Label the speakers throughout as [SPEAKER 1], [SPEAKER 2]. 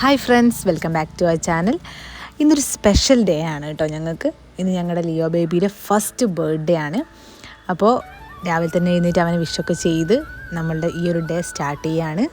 [SPEAKER 1] Hi friends welcome back to our channel ഇന്നൊരു special day ആണ് കേട്ടോ ഞങ്ങൾക്ക്. ഇന്ന് ഞങ്ങളുടെ ലിയോ ബേബിയുടെ ഫസ്റ്റ് ബർത്ത്ഡേ ആണ്. അപ്പോൾ രാവിലെ തന്നെ എഴുന്നേറ്റ് അവനെ വിഷൊക്കെ ചെയ്ത് നമ്മളുടെ ഈ ഒരു ഡേ സ്റ്റാർട്ട് ചെയ്യാണ്.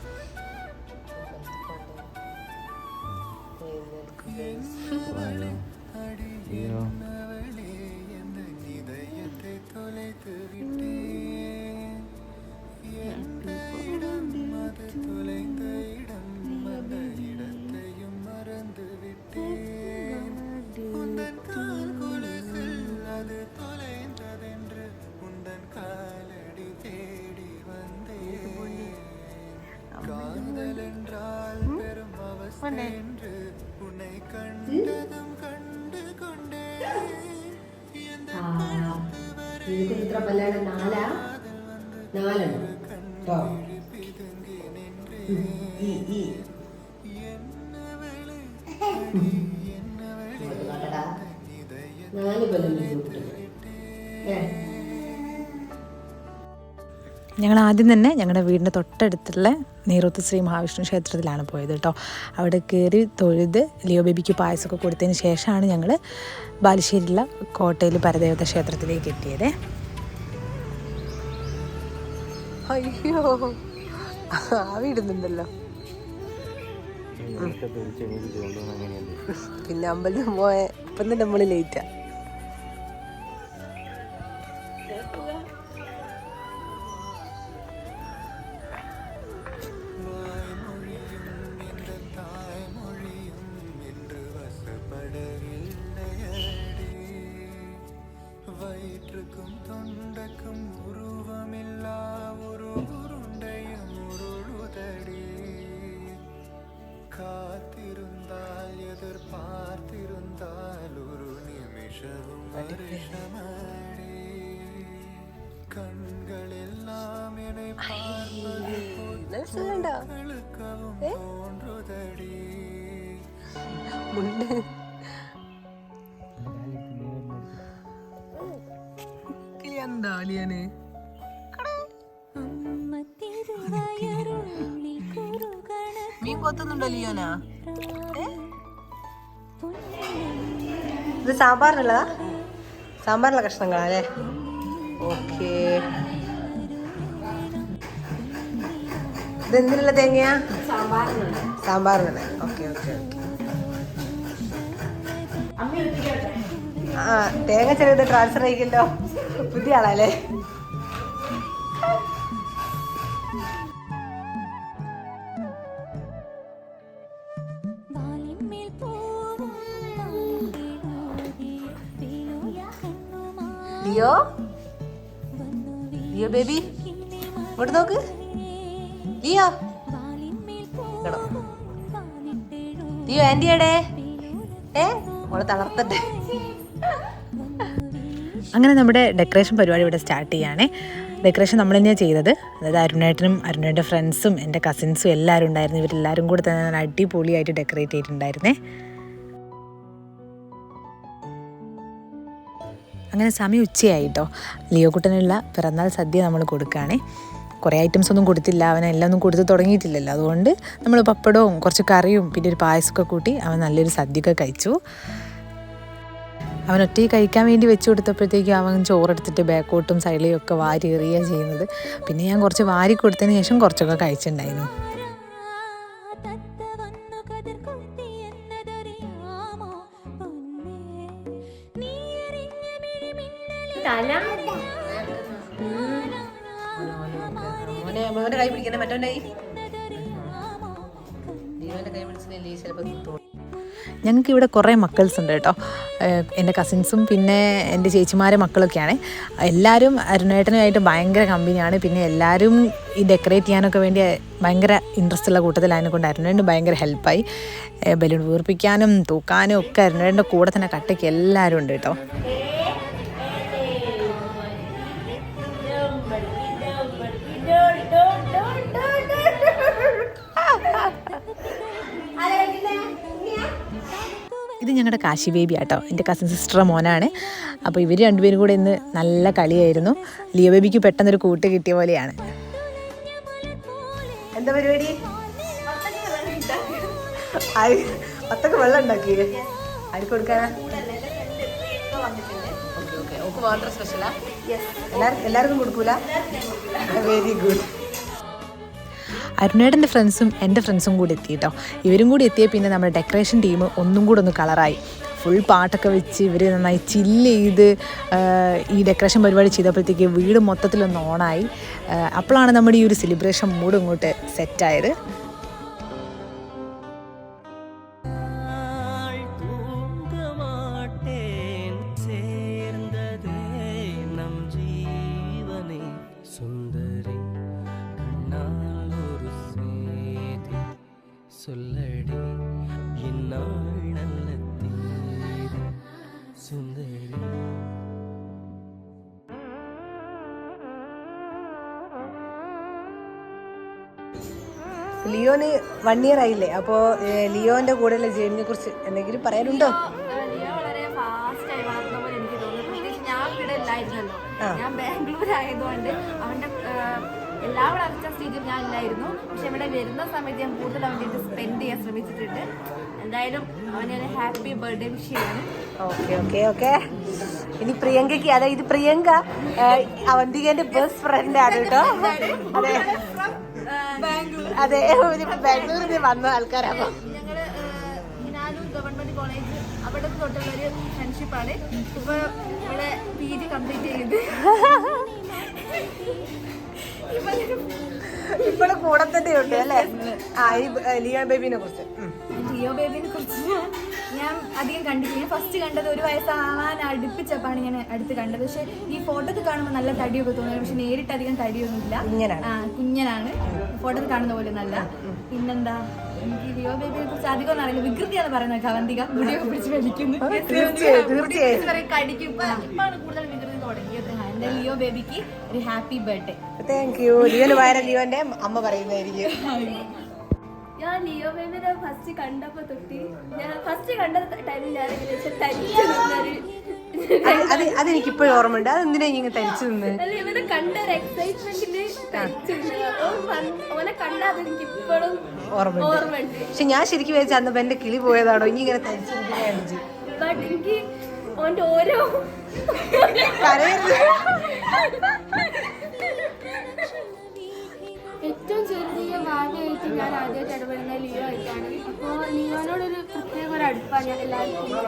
[SPEAKER 2] ഇത് ഇത്ര പല്ലാണ് നാലാ നാലെണ്ണം കേട്ടോ ഈ ഈ ഇങ്ങോട്ട് നോക്കടാ. നാല് പല്ലും
[SPEAKER 1] ഞങ്ങൾ ആദ്യം തന്നെ ഞങ്ങളുടെ വീടിന്റെ തൊട്ടടുത്തുള്ള നീറോത്ത് ശ്രീ മഹാവിഷ്ണു ക്ഷേത്രത്തിലാണ് പോയത് കേട്ടോ. അവിടെ കയറി തൊഴുത് ലിയോ ബേബിക്ക് പായസമൊക്കെ കൊടുത്തതിന് ശേഷമാണ് ഞങ്ങൾ ബാലുശ്ശേരിയിലുള്ള കോട്ടയിൽ പരദേവത ക്ഷേത്രത്തിലേക്ക് എത്തിയത്. അയ്യോ ആവിടുന്നുണ്ടല്ലോ പിന്നെ അമ്പലത്തിൽ പോയ ഇപ്പം തന്നെ നമ്മൾ ലേറ്റാ മുണ്ട് എന്താ അലിയന് മീൻ കൊത്തുന്നുണ്ടോ ലിയോനാ? ഇത് സാമ്പാറിനുള്ളതാ? സാമ്പാറിനുള്ള കഷ്ണങ്ങളാ അല്ലേ ഓക്കേ. ഇത് എന്തിനുള്ള തേങ്ങയാ? സാമ്പാറിനാണ് ഓക്കെ ഓക്കെ ഓക്കെ. ആ തേങ്ങ ചെറിയത് ട്രാൻസ്ഫർ ആയിക്കല്ലോ. പുതിയ ആളല്ലേ? Leo Leo baby. ഇങ്ങോട്ട് നോക്ക്. ഇങ്ങടോ. ലിയോ ആന്റി ഏ തളർത്തട്ടെ. അങ്ങനെ നമ്മുടെ ഡെക്കറേഷൻ പരിപാടി ഇവിടെ സ്റ്റാർട്ട് ചെയ്യാണേ. ഡെക്കറേഷൻ നമ്മൾ തന്നെയാണ് ചെയ്തത്. അതായത് അരുണേട്ടനും അരുണേന്റെ ഫ്രണ്ട്സും എന്റെ കസിൻസും എല്ലാവരും ഉണ്ടായിരുന്നു. ഇവരെല്ലാവരും കൂടെ തന്നെ അടിപൊളിയായിട്ട് ഡെക്കറേറ്റ് ചെയ്തിട്ടുണ്ടായിരുന്നേ. അങ്ങനെ സമയം ഉച്ചയായിട്ടോ ലിയോ ലിയോക്കുട്ടനുള്ള പിറന്നാൾ സദ്യ നമ്മൾ കൊടുക്കുകയാണേ. കുറേ ഐറ്റംസ് ഒന്നും കൊടുത്തില്ല. അവൻ എല്ലാം ഒന്നും കൊടുത്ത് തുടങ്ങിയിട്ടില്ലല്ലോ. അതുകൊണ്ട് നമ്മൾ പപ്പടവും കുറച്ച് കറിയും പിന്നെ ഒരു പായസമൊക്കെ കൂട്ടി അവൻ നല്ലൊരു സദ്യയൊക്കെ കഴിച്ചു. അവൻ ഒറ്റയ്ക്ക് കഴിക്കാൻ വേണ്ടി വെച്ച് കൊടുത്തപ്പോഴത്തേക്കും അവൻ ചോറെടുത്തിട്ട് ബാക്കോട്ടും സൈഡിലും ഒക്കെ വാരി എറിയുക ചെയ്യുന്നത്. പിന്നെ ഞാൻ കുറച്ച് വാരി കൊടുത്തതിന് ശേഷം കുറച്ചൊക്കെ കഴിച്ചിട്ടുണ്ടായിരുന്നു.
[SPEAKER 3] മിഴിമിന്നലെ
[SPEAKER 1] മോനെ മോനെ കൈ പിടിക്കണേ മറ്റോന്റെ കൈ. പിടിച്ചില്ലേ ചിലപ്പോൾ ഞങ്ങൾക്ക് ഇവിടെ കുറേ മക്കൾസ് ഉണ്ട് കേട്ടോ എന്റെ കസിൻസും പിന്നെ എന്റെ ചേച്ചിമാരെ മക്കളൊക്കെയാണ്. എല്ലാവരും അരുണേട്ടനുമായിട്ട് ഭയങ്കര കമ്പനിയാണ്. പിന്നെ എല്ലാവരും ഈ ഡെക്കറേറ്റ് ചെയ്യാനൊക്കെ വേണ്ടി ഭയങ്കര ഇൻട്രസ്റ്റ് ഉള്ള കൂട്ടത്തിലായതിനെ കൊണ്ട് അരുണേട്ടൻ ഭയങ്കര ഹെൽപ്പായി ബലൂൺ വീർപ്പിക്കാനും തൂക്കാനും ഒക്കെ അരുണേട്ടന്റെ കൂടെ തന്നെ കട്ടയ്ക്ക് എല്ലാവരും ഉണ്ട് കേട്ടോ. ഞങ്ങളുടെ കാശി ബേബി ആട്ടോ. എന്റെ കസിൻ സിസ്റ്റർ മോനാണ്. അപ്പോൾ ഇവർ രണ്ടുപേരും കൂടെ ഇന്ന് നല്ല കളിയായിരുന്നു. ലിയോ ബേബിക്ക് പെട്ടെന്നൊരു കൂട്ട് കിട്ടിയ പോലെയാണ്. എന്താ പരിപാടി? പത്തൊക്കെ വെള്ളം ഉണ്ടാക്കിയേ? ആർക്ക് കൊടുക്കാനാ? Okay okay. ഓക്ക് മാത്രം സ്പെഷ്യലാ എല്ലാവർക്കും എല്ലാവർക്കും കൊടുക്കൂല? വെരി ഗുഡ് അരുണേടന്റെ ഫ്രണ്ട്സും എന്റെ ഫ്രണ്ട്സും കൂടി എത്തി കേട്ടോ ഇവരും കൂടി എത്തിയ പിന്നെ നമ്മുടെ ഡെക്കറേഷൻ ടീം ഒന്നും കൂടെ ഒന്ന് കളറായി ഫുൾ പാട്ടൊക്കെ വെച്ച് ഇവർ നന്നായി ചില്ല് ചെയ്ത് ഈ ഡെക്കറേഷൻ പരിപാടി ചെയ്തപ്പോഴത്തേക്ക് വീട് മൊത്തത്തിലൊന്ന് ഓണായി അപ്പോഴാണ് നമ്മുടെ ഈ ഒരു സെലിബ്രേഷൻ മൂഡ് ഇങ്ങോട്ട് സെറ്റായത്
[SPEAKER 4] சொல்லடி இந்நாள் நல்ல தேதி சுந்தரி
[SPEAKER 1] ലിയോന് വൺ ഇയർ ആയില്ലേ അപ്പോൾ ലിയോൻ്റെ കൂടെയുള്ള ജേണിനെ കുറിച്ച് എന്തെങ്കിലും പറയാനുണ്ടോ
[SPEAKER 5] ലിയോ വളരെ ഫാസ്റ്റ് ആയി വളർന്ന പോലെ എനിക്ക് തോന്നുന്നു പ്രത്യേകിച്ച് ഞാൻ ഇവിടെ ഇല്ലായിരുന്നല്ലോ ഞാൻ ബാംഗ്ലൂർ ആയതുകൊണ്ട് അവന്റെ ആഹ്, എല്ലാ വളർച്ച സ്റ്റേജും ഞാൻ ഇല്ലായിരുന്നു പക്ഷെ ഇവിടെ വരുന്ന സമയത്ത് ഞാൻ കൂടുതൽ അവന്റെ സ്പെൻഡ് ചെയ്യാൻ ശ്രമിച്ചിട്ടുണ്ട്. എന്തായാലും അവനൊരു ഹാപ്പി ബർത്ത്ഡേ വിഷ് ചെയ്യാണ്.
[SPEAKER 1] ഓക്കെ ഓക്കെ ഓക്കെ ഇനി പ്രിയങ്കയ്ക്ക് അതെ ഇത് പ്രിയങ്ക. അവന്തികന്റെ ബെസ്റ്റ് ഫ്രണ്ട് ആണ് കേട്ടോ. അതെ. അതെ ഒരു ബാംഗ്ലൂരിൽ നിന്ന് വന്ന ആൾക്കാരാണ്.
[SPEAKER 5] ഗവൺമെന്റ് കോളേജ് അവിടെ തൊട്ടുള്ള ഒരു ഫ്രണ്ട്ഷിപ്പാണ് ഇപ്പൊ ഇവിടെ പി ജി കംപ്ലീറ്റ് ചെയ്ത്
[SPEAKER 1] ഇപ്പോഴും കൂടെ തന്നെ ഉണ്ട് അല്ലേ? ആ ഈ ലിയോ ബേബിനെ കുറിച്ച്.
[SPEAKER 5] ലിയോ ബേബിനെ കുറിച്ച് ഞാൻ അധികം കണ്ടിട്ടില്ല. ഞാൻ ഫസ്റ്റ് കണ്ടത് ഒരു വയസ്സാവാൻ അടുപ്പിച്ചപ്പാണ് ഞാൻ അടുത്ത് കണ്ടത്. പക്ഷെ ഈ ഫോട്ടോക്ക് കാണുമ്പോൾ നല്ല തടിയൊക്കെ തോന്നുന്നു. പക്ഷെ നേരിട്ട് അധികം തടിയൊന്നുമില്ല.
[SPEAKER 1] ഇല്ല
[SPEAKER 5] ആ കുഞ്ഞനാണ്. ഫോട്ടോക്ക് കാണുന്ന പോലെ നല്ല. പിന്നെന്താ? എനിക്ക് ലിയോ ബേബിനെ കുറിച്ച് അധികം ഒന്നും അറിയില്ല. വികൃതിയാണ് പറയുന്നത്. കവന്തിക മുടിയൊക്കെ പിടിച്ച് വലിക്കുന്നു. കടിക്കും. ഇപ്പൊ ഇപ്പാണ് കൂടുതൽ തുടങ്ങിയത് എന്റെ ലിയോ ബേബിക്ക് ഒരു ഹാപ്പി ബർത്ത്ഡേ.
[SPEAKER 1] താങ്ക് യു ലിയോന് പകരം ലിയോന്റെ അമ്മ പറയുന്നതായിരിക്കും.
[SPEAKER 5] ഞാൻ ലിയോ ബേബിനെ ഫസ്റ്റ് കണ്ടപ്പോ തൊട്ടി ഞാൻ ഫസ്റ്റ് കണ്ട ടൈമിൽ ഞാൻ ഏകദേശം നിന്നൊരു
[SPEAKER 1] അത് അത് അതെനിക്ക് ഇപ്പോഴും ഓർമ്മയുണ്ട് അതെന്തിനാ ഇങ്ങനെ തരിച്ചു നിന്ന്?
[SPEAKER 5] ഇവനെ കണ്ട ഒരു എക്സൈറ്റ്മെന്റിൽ ഓനെ കണ്ടാൽ എനിക്ക് ഇപ്പോഴും
[SPEAKER 1] ഓർമ്മയുണ്ട്. പക്ഷെ ഞാൻ ശരിക്കും വിചാരിച്ചു അന്ന് എന്റെ കിളി പോയതാണോ? ഇനി ഇങ്ങനെ തരിച്ചു നിൽക്കുകയാണ്.
[SPEAKER 5] ബട്ട് എനിക്ക് ഓന്റെ ഓരോ
[SPEAKER 6] ഏറ്റവും ചെറിയ ഭാവിയായിട്ട് ഞാൻ ആദ്യമായിട്ട് ഇടപെടുന്ന ലിയോ ആയിട്ടാണ്. അപ്പോൾ ലിയോനോടൊരു പ്രത്യേക ഒരു അടുപ്പാണ് ഞാൻ എല്ലാവർക്കും.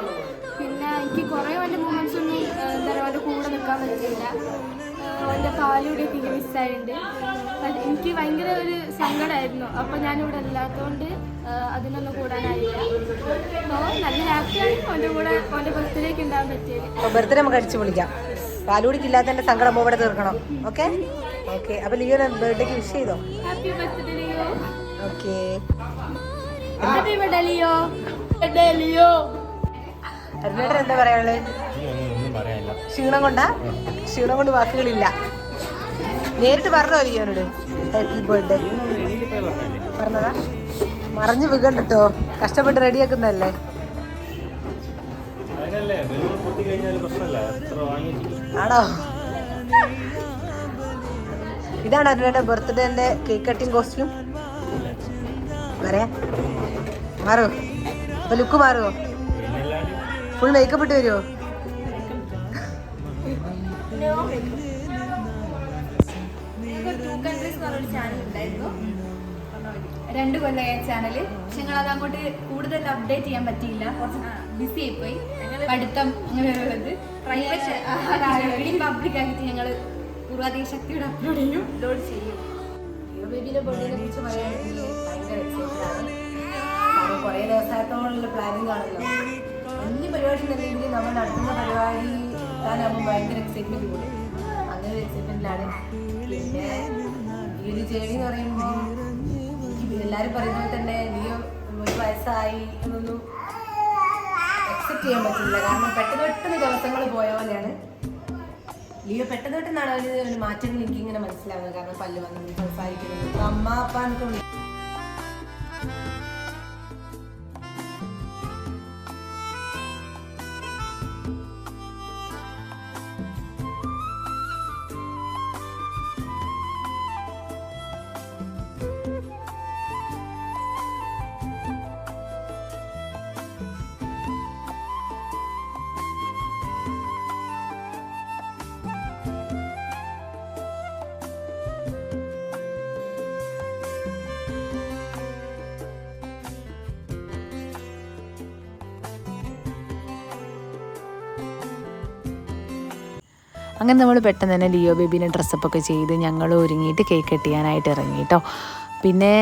[SPEAKER 6] പിന്നെ എനിക്ക് കുറേ വല്ല മൂമെന്റ്സ് ഒന്നും എന്താ പറയുക കൂടെ നിൽക്കാൻ പറ്റില്ല അവന്റെ പാലുകൂടിയൊക്കെ എനിക്ക് മിസ്സായിട്ടുണ്ട്. എനിക്ക് ഭയങ്കര ഒരു സങ്കടമായിരുന്നു. അപ്പോൾ ഞാനിവിടെ അല്ലാത്തതുകൊണ്ട് അതിനൊന്നും കൂടാനായില്ല. അപ്പോൾ നല്ല ഹാപ്പിയാണ് അവന്റെ കൂടെ അവന്റെ ബർത്ത്ഡേക്ക് ഉണ്ടാകാൻ പറ്റിയത്.
[SPEAKER 1] ബർത്ത്ഡേ നമുക്ക് അടിച്ചു പൊളിക്കാം. പാലുകുടിക്കില്ലാത്തതിന്റെ സങ്കടം ഇവിടെ തീർക്കണം. ഓക്കെ? ഓക്കെ. അപ്പൊ ലിയോനെ ബർത്ത്ഡേക്ക് വിഷ് ചെയ്തോ?
[SPEAKER 6] Happy birthday
[SPEAKER 1] Leo.
[SPEAKER 6] Okay. Happy birthday Leo. Birthday
[SPEAKER 1] Leo. എന്താ പറയാനുള്ളത്? ക്ഷീണം കൊണ്ടാ? ക്ഷീണം കൊണ്ട് വാക്കുകളില്ല. നേരിട്ട് പറഞ്ഞോ ഇരിക്കാനോട് ഹാപ്പി ബർത്ത്ഡേ പറഞ്ഞതാ? മറിഞ്ഞു വീകണ്ട കഷ്ടപ്പെട്ട് കഷ്ടപ്പെട്ട് റെഡിയാക്കുന്നതല്ലേ ആണോ? ഇതാണ് അരുണയുടെ ബർത്ത്ഡേന്റെ കേക്ക് കട്ടിങ് കോസ്റ്റ്യൂം പറയാ. മാറോ. അപ്പൊ ലുക്ക് മാറുമോ ഫുൾ മേക്കപ്പ് ഇട്ട് വരുമോ
[SPEAKER 5] ടു കൺട്രീസ് എന്ന് പറഞ്ഞൊരു ചാനൽ ഉണ്ടായിരുന്നു. രണ്ട് കൊല്ലമായ ചാനൽ പക്ഷെ ഞങ്ങൾ അത് അങ്ങോട്ട് കൂടുതൽ അപ്ഡേറ്റ് ചെയ്യാൻ പറ്റിയില്ല. കുറച്ച് ബിസി ആയിപ്പോയി. പഠിത്തം അങ്ങനെയുള്ളത് പ്രൈവറ്റ് പബ്ലിക് ആയിട്ട് ഞങ്ങൾ പൂർവാധിക ശക്തിയുടെ അപ്ലോഡ് ചെയ്യും. അപ്ലോഡ് ചെയ്യും.
[SPEAKER 2] ബേബിയുടെ ബർത്ത്ഡേനെ കുറിച്ച് പറയുകയാണെങ്കിൽ ഭയങ്കര എക്സൈറ്റഡ് ആണ്. കാരണം കുറേ ദിവസമായിട്ടോളുള്ള പ്ലാനിങ് ആണല്ലോ. വലിയ പരിപാടി ഉണ്ടെങ്കിൽ നമ്മൾ നടത്തുന്ന പരിപാടി കാണാകുമ്പോൾ ഭയങ്കര എക്സൈറ്റ്മെന്റ് കൂടും. അങ്ങനെ ഒരു എക്സൈറ്റ്മെന്റിലാണ് പിന്നെ ഈ ഒരു ജേണി എന്ന് പറയുമ്പോൾ എല്ലാവരും പറയുന്ന പോലെ തന്നെ നീ ഒരു വയസ്സായി എന്നൊന്നും അക്സെപ്റ്റ് ചെയ്യാൻ പറ്റില്ല. കാരണം പെട്ടെന്ന് പെട്ടെന്ന് ദിവസങ്ങൾ പോയ പോലെയാണ്. ലിയോ പെട്ടെന്ന് പെട്ടെന്നാണ് ഒരു മാറ്റങ്ങൾ എനിക്ക് ഇങ്ങനെ മനസ്സിലാവുന്നത്. കാരണം പല്ല് വന്നു സംസാരിക്കുന്നത് അമ്മ അപ്പ എന്നൊക്കെ
[SPEAKER 1] അങ്ങനെ നമ്മൾ പെട്ടെന്ന് തന്നെ ലിയോ ബേബീനെ ഡ്രസ്സപ്പൊക്കെ ചെയ്ത് ഞങ്ങൾ ഒരുങ്ങിയിട്ട് കേക്ക് കട്ട് ചെയ്യാനായിട്ട് ഇറങ്ങി കേട്ടോ പിന്നെ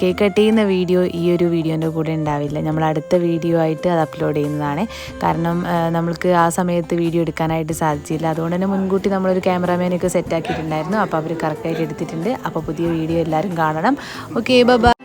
[SPEAKER 1] കേക്ക് കട്ട് ചെയ്യുന്ന വീഡിയോ ഈ ഒരു വീഡിയോന്റെ കൂടെ ഉണ്ടാവില്ല. നമ്മൾ അടുത്ത വീഡിയോ ആയിട്ട് അത് അപ്ലോഡ് ചെയ്യുന്നതാണ്. കാരണം നമ്മൾക്ക് ആ സമയത്ത് വീഡിയോ എടുക്കാനായിട്ട് സാധിച്ചില്ല. അതുകൊണ്ട് തന്നെ മുൻകൂട്ടി നമ്മളൊരു ക്യാമറാമാനൊക്കെ സെറ്റ് ആക്കിയിട്ടുണ്ടായിരുന്നു. അപ്പോൾ അവർ കറക്റ്റായിട്ട് എടുത്തിട്ടുണ്ട്. അപ്പോൾ പുതിയ വീഡിയോ എല്ലാവരും കാണണം. Okay bye